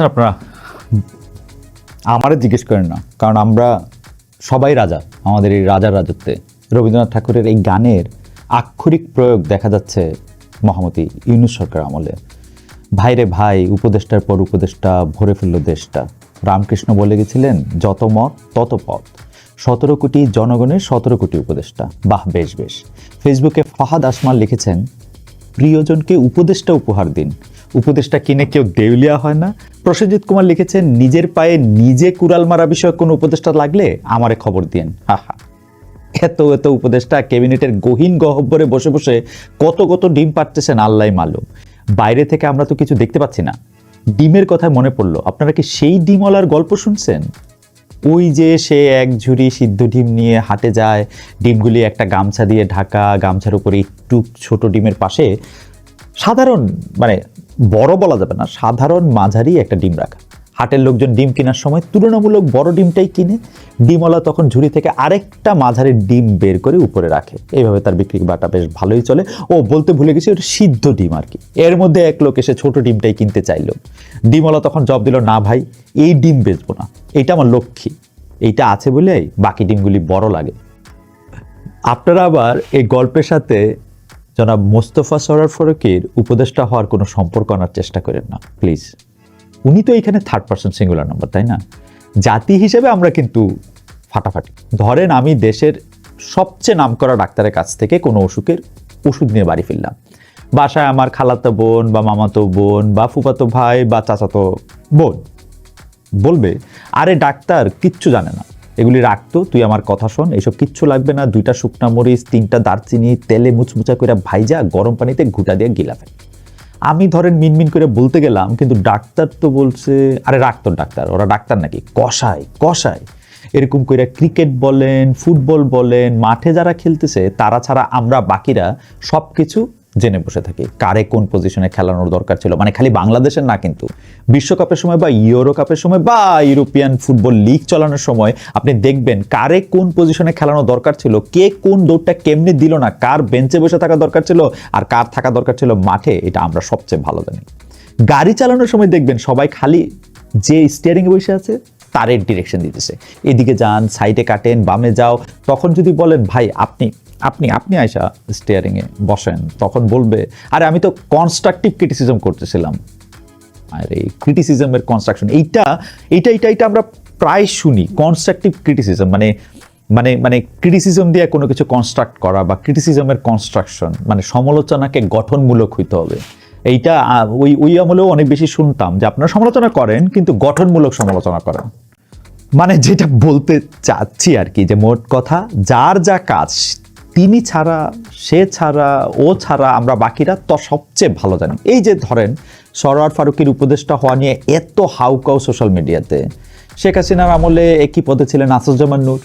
আসেন আপনারা আমারে জিজ্ঞেস করেন না, কারণ আমরা সবাই রাজা, আমাদের এই রাজার রাজত্বে। রবীন্দ্রনাথ ঠাকুরের এই গানের আক্ষরিক প্রয়োগ দেখা যাচ্ছে মহামতি ইউনুস সরকার আমলে। ভাইরে ভাই, উপদেষ্টার পর উপদেষ্টা, ভরে ফেলল দেশটা। রামকৃষ্ণ বলে গেছিলেন, যত মত, তত পথ। সতেরো কোটি জনগণের সতেরো কোটি উপদেষ্টা। বাহ, বেশ বেশ। ফেসবুকে ফাহাদ আসমাল লিখেছেন, প্রিয়জনকে উপদেষ্টা উপহার দিন উপদেশটা কিনে কেউ দেউলিয়া হয় না। প্রসেনজিৎ কুমার লিখেছেন, নিজের পায়ে নিজে কুড়াল মারা বিষয়ক কোনো উপদেশটা লাগলে আমারে খবর দিন হা এত এত উপদেশটা ক্যাবিনেটের গহীন গহব্বরে বসে বসে কত কত ডিম পাড়তেছেন, আল্লাহ মালুম। বাইরে থেকে আমরা তো কিছু দেখতে পাচ্ছি না। ডিমের কথা মনে পড়ল, আপনারা কি সেই ডিমওয়ালার গল্প শুনছেন? ওই যে সে এক ঝুড়ি সিদ্ধ ডিম নিয়ে হাটে যায়, ডিমগুলি একটা গামছা দিয়ে ঢাকা, গামছার উপরে একটু ছোট ডিমের পাশে সাধারণ মানে বড় বলা যাবে না, সাধারণ মাঝারি একটা ডিম রাখা। হাটের লোকজন ডিম কেনার সময় তুলনামূলক বড় ডিমটাই কিনে, ডিমওয়ালা তখন ঝুড়ি থেকে আরেকটা মাঝারি ডিম বের করে উপরে রাখে। এইভাবে তার বিক্রি বাটা বেশ ভালোই চলে। ও বলতে ভুলে গেছি, ওটা সিদ্ধ ডিম আর কি। এর মধ্যে এক লোক এসে ছোট ডিমটাই কিনতে চাইলো। ডিমওয়ালা তখন জব দিল, না ভাই, এই ডিম বেচবো না। এইটা আমার লক্ষ্মী। এইটা আছে বলেই বাকি ডিমগুলি বড় লাগে। আপনারা আবার এই গল্পের সাথে জনাব মোস্তফা সরার ফরকের উপদেষ্টা হওয়ার কোনো সম্পর্ক আনার চেষ্টা করেন না প্লিজ উনি তো এখানে থার্ড পার্সন সিঙ্গুলার নাম্বার তাই না? জাতি হিসেবে আমরা কিন্তু ফাটাফাটি। ধরেন আমি দেশের সবচেয়ে নামকরা ডাক্তারের কাছ থেকে কোনো অসুখের ওষুধ নিয়ে বাড়ি ফিরলাম। বাসায় আমার খালাতো বোন বা মামাতো বোন বা ফুফাতো ভাই বা চাচাতো বোন। বলবে, আরে ডাক্তার, কিচ্ছু জানে না। এগুলি রাখতো, তুই আমার কথা শোন, এসব কিচ্ছু লাগবে না, দুইটা শুকনা মরিচ, তিনটা দারচিনি, তেলে মুচমুচা করে ভাইজা গরম পানিতে ঘুটা দিয়ে গিলা ফেল। আমি ধরেন মিনমিন করে বলতে গেলাম, কিন্তু ডাক্তার তো বলছে, আরে রাখতো ডাক্তার, ওরা ডাক্তার নাকি? কষায় কষায়। এরকম করে ক্রিকেট বলেন, ফুটবল বলেন, মাঠে যারা খেলতেছে, তারা ছাড়া আমরা বাকিরা সব কিছু জেনে বসে থাকি, কারে কোন পজিশনে খেলানোর দরকার ছিল। মানে খালি বাংলাদেশের না কিন্তু, বিশ্বকাপের সময় বা ইউরো কাপের সময় বা ইউরোপিয়ান ফুটবল লিগ চালানোর সময় আপনি দেখবেন কারে কোন পজিশনে খেলানো দরকার ছিল, কে কোন দৌড়টা কেমনি দিল না, কার বেঞ্চে বসে থাকা দরকার ছিল আর কার থাকা দরকার ছিল মাঠে, এটা আমরা সবচেয়ে ভালো জানি। গাড়ি চালানোর সময় দেখবেন সবাই খালি যে স্টিয়ারিং বসে আছে, তারের ডিরেকশন দিতেছে। এদিকে যান সাইডে কাটেন, বামে যাও, তখন যদি বলেন, ভাই, আপনি আপনি আপনি আয়সা স্টিয়ারিংয়ে বসেন, তখন বলবে, আরে, আমি তো কনস্ট্রাকটিভ ক্রিটিসিজম করতেছিলাম। আর, এই ক্রিটিসিজমের কনস্ট্রাকশন এইটা এইটা এইটা এইটা আমরা প্রায় শুনি কনস্ট্রাকটিভ ক্রিটিসিজম মানে মানে মানে ক্রিটিসিজম দিয়ে কোনো কিছু কনস্ট্রাক্ট করা বা ক্রিটিসিজমের কনস্ট্রাকশন মানে সমালোচনাকে গঠনমূলক হইতে হবে। এইটা ওই ওই আমলেও অনেক বেশি শুনতাম যে আপনারা সমালোচনা করেন, কিন্তু গঠনমূলক সমালোচনা করেন। মানে যেটা বলতে চাচ্ছি আর কি, যে মোট কথা, যার যা কাজ তিনি ছাড়া, সে ছাড়া, ও ছাড়া আমরা বাকিরা তো সবচেয়ে ভালো জানি। এই যে ধরেন সরোয়ার ফারুকের উপদেষ্টা হওয়া নিয়ে এত হাউকাউ সোশ্যাল মিডিয়াতে। শেখ হাসিনার আমলে একই পদে ছিলেন আসুজ্জামান নূর।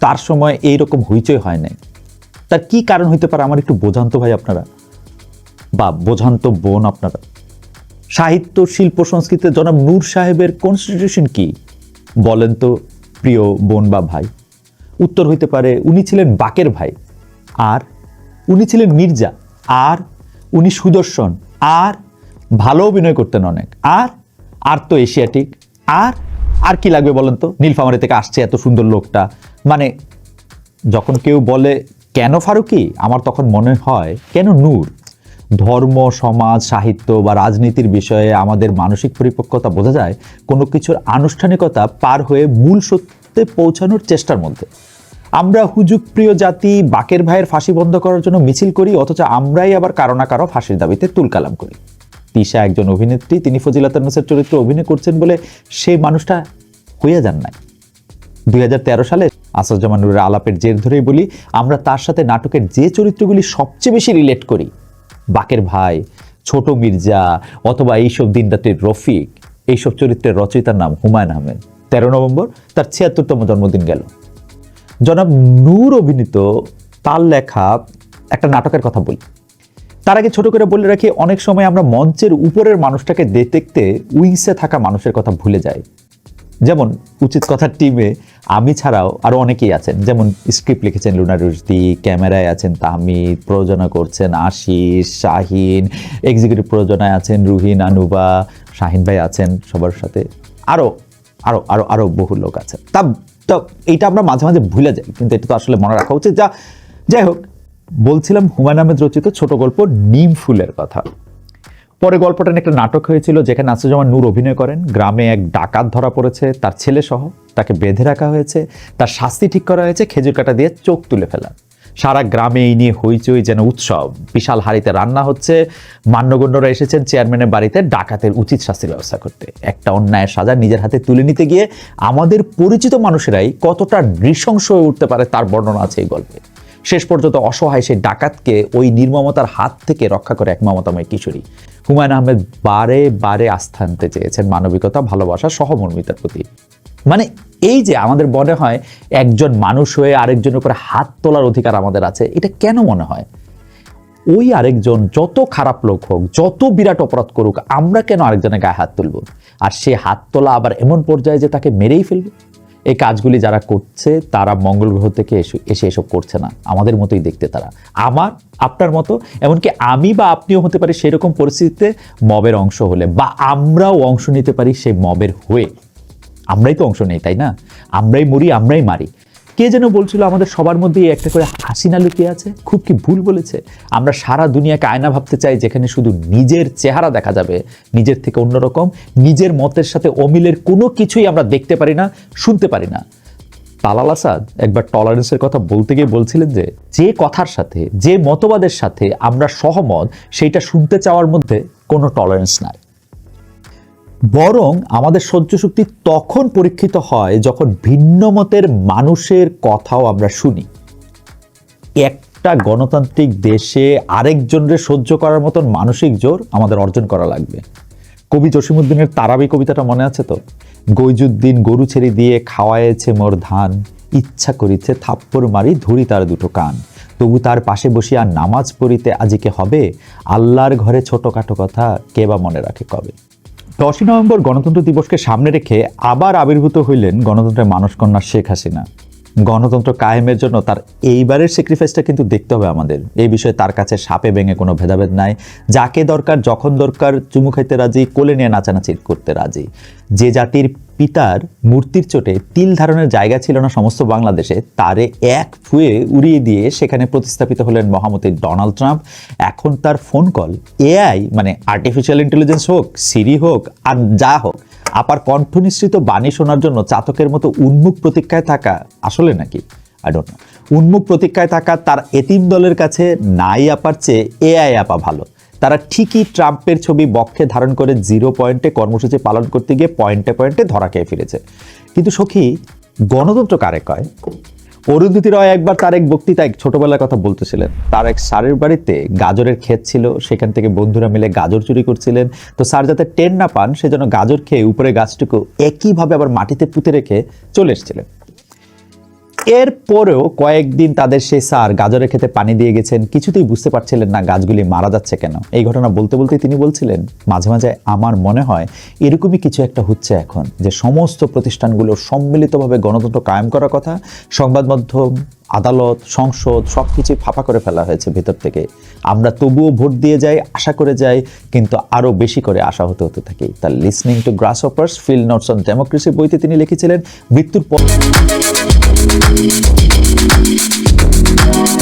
তার সময় এইরকম হইচই হয় নাই। তার কি কারণ হইতে পারে আমার একটু বোঝান তো ভাই আপনারা? বা বোঝান তো বোন আপনারা? সাহিত্য, শিল্প, সংস্কৃতিতে জনাব নূর সাহেবের কনস্টিটিউশন কি? বলেন তো, প্রিয় বোন বা ভাই। উত্তর হইতে পারে, উনি ছিলেন বাকের ভাই। আর উনি ছিলেন মির্জা, আর উনি সুদর্শন, আর ভালো অভিনয় করতেন অনেক, আর আর তো এশিয়াটিক, আর আর কি লাগবে বলেন তো? নীলফামারি থেকে আসছে এত সুন্দর লোকটা। মানে যখন কেউ বলে, কেন ফারুকি? আমার তখন মনে হয়, কেন নূর? ধর্ম, সমাজ, সাহিত্য বা রাজনীতির বিষয়ে আমাদের মানসিক পরিপক্কতা বোঝা যায়, কোনো কিছুর আনুষ্ঠানিকতা পার হয়ে মূল সত্যে পৌঁছানোর চেষ্টার মধ্যে। আমরা হুজুক প্রিয় জাতি, বাকের ভাইয়ের ফাঁসি বন্ধ করার জন্য মিছিল করি, অথচ আমরাই আবার কারও না কারও ফাঁসির দাবিতে তুলকালাম করি। তিশা একজন অভিনেত্রী, তিনি ফজিলাত ফজিলাতান্নেসের চরিত্রে অভিনয় করছেন বলে সেই মানুষটা হইয়া যান নাই। দুই হাজার তেরো সালে আসাদুজ্জামান আলাপের জের ধরেই বলি, আমরা তার সাথে নাটকের যে চরিত্রগুলি সবচেয়ে বেশি রিলেট করি, বাকের ভাই, ছোট মির্জা, অথবা এইসব দিন রাতের রফিক, এইসব চরিত্রের রচয়িতার নাম হুমায়ুন আহমেদ। তেরো নভেম্বর তার ছিয়াত্তরতম জন্মদিন গেল। জনাব নূর অভিনীত তার লেখা একটা নাটকের কথা বলি। তার আগে ছোট করে বলে রাখি, অনেক সময় আমরা মঞ্চের উপরের মানুষটাকে দেখতে উইংসে থাকা মানুষের কথা ভুলে যাই। যেমন উচিত কথার টিমে আমি ছাড়াও আরও অনেকেই আছেন, যেমন স্ক্রিপ্ট লিখেছেন লুনা রুশদি, ক্যামেরায় আছেন তাহমিদ, প্রযোজনা করছেন আশিস, শাহিন এক্সিকিউটিভ প্রযোজনায় আছেন রুহিন, আনুবা, শাহিন ভাই আছেন সবার সাথে। আরও আরও আরও আরও বহু লোক আছে। তা, তো এইটা আমরা মাঝে মাঝে ভুলে যাই, কিন্তু এটা তো আসলে মনে রাখা উচিত। যা, যাই হোক, বলছিলাম হুমায়ুন আহমেদ রচিত ছোট গল্প নিম ফুলের কথা। পরে গল্পটা একটা নাটক হয়েছিল যেখানে আসিজমান নূর অভিনয় করেন। গ্রামে এক ডাকাত ধরা পড়েছে, তার ছেলে সহ, তাকে বেঁধে রাখা হয়েছে, তার শাস্তি ঠিক করা হয়েছে, খেজুর কাটা দিয়ে চোখ তুলে ফেলা সারা গ্রামে এই নিয়ে হইচই যেন উৎসব। বিশাল হাড়িতে রান্না হচ্ছে। মান্যগণ্যরা এসেছেন চেয়ারম্যানের বাড়িতে ডাকাতের উচিত শাস্তির ব্যবস্থা করতে। একটা অন্যায়ের সাজা নিজের হাতে তুলে নিতে গিয়ে আমাদের পরিচিত মানুষেরাই কতটা নৃশংস হয়ে উঠতে পারে তার বর্ণনা আছে এই গল্পে। শেষ পর্যন্ত অসহায় সেই ডাকাতকে ওই নির্মমতার হাত থেকে রক্ষা করে এক মমতাময় কিশোরী। হুমায়ুন আহমেদ বারে বারে আস্থা আনতে চেয়েছেন মানবিকতা, ভালোবাসা, সহমর্মিতার প্রতি। মানে এই যে আমাদের মনে হয় একজন মানুষ হয়ে আরেকজনের উপরে হাত তোলার অধিকার আমাদের আছে, এটা কেন মনে হয়? ওই আরেকজন যত খারাপ লোক হোক, যত বিরাট অপরাধ করুক, আমরা কেন আরেকজনের গায়ে হাত তুলব? আর সে হাত তোলা আবার এমন পর্যায়ে যে তাকে মেরেই ফেলবে? এই কাজগুলি যারা করছে, তারা মঙ্গল গ্রহ থেকে এসে এসে এসব করছে না। আমাদের মতোই দেখতে তারা। আমার, আপনার মতো, এমনকি আমি বা আপনিও হতে পারি সেরকম পরিস্থিতিতে মবের অংশ হলে, বা আমরাও অংশ নিতে পারি সেই মবের হয়ে। আমরাই তো অংশ নেই, তাই না? আমরাই মরি, আমরাই মারি। কে যেন বলছিল আমাদের সবার মধ্যে একটা করে হাসিনা লুকিয়ে আছে? খুব কি ভুল বলেছে? আমরা সারা দুনিয়াকে আয়না ভাবতে চাই যেখানে শুধু নিজের চেহারা দেখা যাবে, নিজের থেকে অন্যরকম, নিজের মতের সাথে অমিলের কোনো কিছুই আমরা দেখতে পারি না, শুনতে পারি না। তালাল আসাদ একবার টলারেন্সের কথা বলতে গিয়ে বলছিলেন যে যে কথার সাথে, যে মতবাদের সাথে আমরা সহমত সেইটা শুনতে চাওয়ার মধ্যে কোনো টলারেন্স নাই। বরং আমাদের সহ্য শক্তি তখন পরীক্ষিত হয় যখন ভিন্ন মতের মানুষের কথাও আমরা শুনি। একটা গণতান্ত্রিক দেশে আরেকজনের সহ্য করার মতন মানসিক জোর আমাদের অর্জন করা লাগবে। কবি জসিমুদ্দিনের তারাবি কবিতাটা মনে আছে তো? গৈজুদ্দিন গরু ছেড়ে দিয়ে খাওয়ায়েছে মোর ধান, ইচ্ছা করিছে থাপ্পড় মারি ধরি তার দুটো কান। তবু তার পাশে বসিয়া নামাজ পড়িতে আজিকে হবে? আল্লাহর ঘরে ছোটখাটো কথা কে বা মনে রাখে কবে? দশই নভেম্বর গণতন্ত্র দিবসকে সামনে রেখে আবার আবির্ভূত হইলেন গণতন্ত্রের মানসকন্যা শেখ হাসিনা। গণতন্ত্র কায়েমের জন্য তার এইবারের স্যাক্রিফাইসটা কিন্তু দেখতে হবে আমাদের। এই বিষয়ে তার কাছে সাপে ভেঙে কোনো ভেদাভেদ নাই। যাকে দরকার, যখন দরকার, চুমু খাইতে রাজি, কোলে নিয়ে নাচানাচি করতে রাজি। যে জাতির পিতার মূর্তির চোটে তিল ধারণের জায়গা ছিল না সমস্ত বাংলাদেশে, তারে এক ফুয়ে উড়িয়ে দিয়ে সেখানে প্রতিস্থাপিত হলেন মহামতি ডোনাল্ড ট্রাম্প। এখন তার ফোন কল এআই মানে আর্টিফিশিয়াল ইন্টেলিজেন্স হোক সিরি হোক, আর যা হোক আপার কণ্ঠ নিঃসৃত বাণী শোনার জন্য চাতকের মতো উন্মুখ প্রতীক্ষায় থাকা আসলে নাকি? আই ডোন্ট উন্মুখ প্রতীক্ষায় থাকা তার এতিম দলের কাছে নাই আপার চেয়ে এআই আপা ভালো। তারা ঠিকই ট্রাম্পের ছবি বক্ষে ধারণ করে জিরো পয়েন্টে কর্মসূচি পালন করতে গিয়ে পয়েন্টে পয়েন্টে ধরা খেয়ে ফিরেছে। কিন্তু সখী, গণতন্ত্র কারে কয়? অরুন্ধতী রয় একবার তার এক বক্তৃতায় ছোটবেলার কথা বলতেছিলেন। তার এক স্যারের বাড়িতে গাজরের ক্ষেত ছিল, সেখান থেকে বন্ধুরা মিলে গাজর চুরি করছিলেন। তো স্যার যাতে টেন না পান সেজন্য গাজর খেয়ে উপরে গাছটুকু একইভাবে আবার মাটিতে পুঁতে রেখে চলে এসেছিলেন। এরপরেও কয়েকদিন তাদের সেই স্যার গাজরের খেতে পানি দিয়ে গেছেন, কিছুতেই বুঝতে পারছিলেন না গাছগুলি মারা যাচ্ছে কেন। এই ঘটনা বলতে বলতে তিনি বলছিলেন, মাঝে মাঝে আমার মনে হয় এরকমই কিছু একটা হচ্ছে এখন, যে সমস্ত প্রতিষ্ঠানগুলো সম্মিলিতভাবে গণতন্ত্র কায়েম করার কথা, সংবাদ মাধ্যম, আদালত, সংসদ সব কিছুই ফাঁপা করে ফেলা হয়েছে ভেতর থেকে। আমরা তবুও ভোট দিয়ে যাই, আশা করে যাই, কিন্তু আরও বেশি করে আশা হতে হতে থাকি। তার listening to grasshoppers field notes on democracy বইতে তিনি লিখেছিলেন, মৃত্যুর পর Thank you.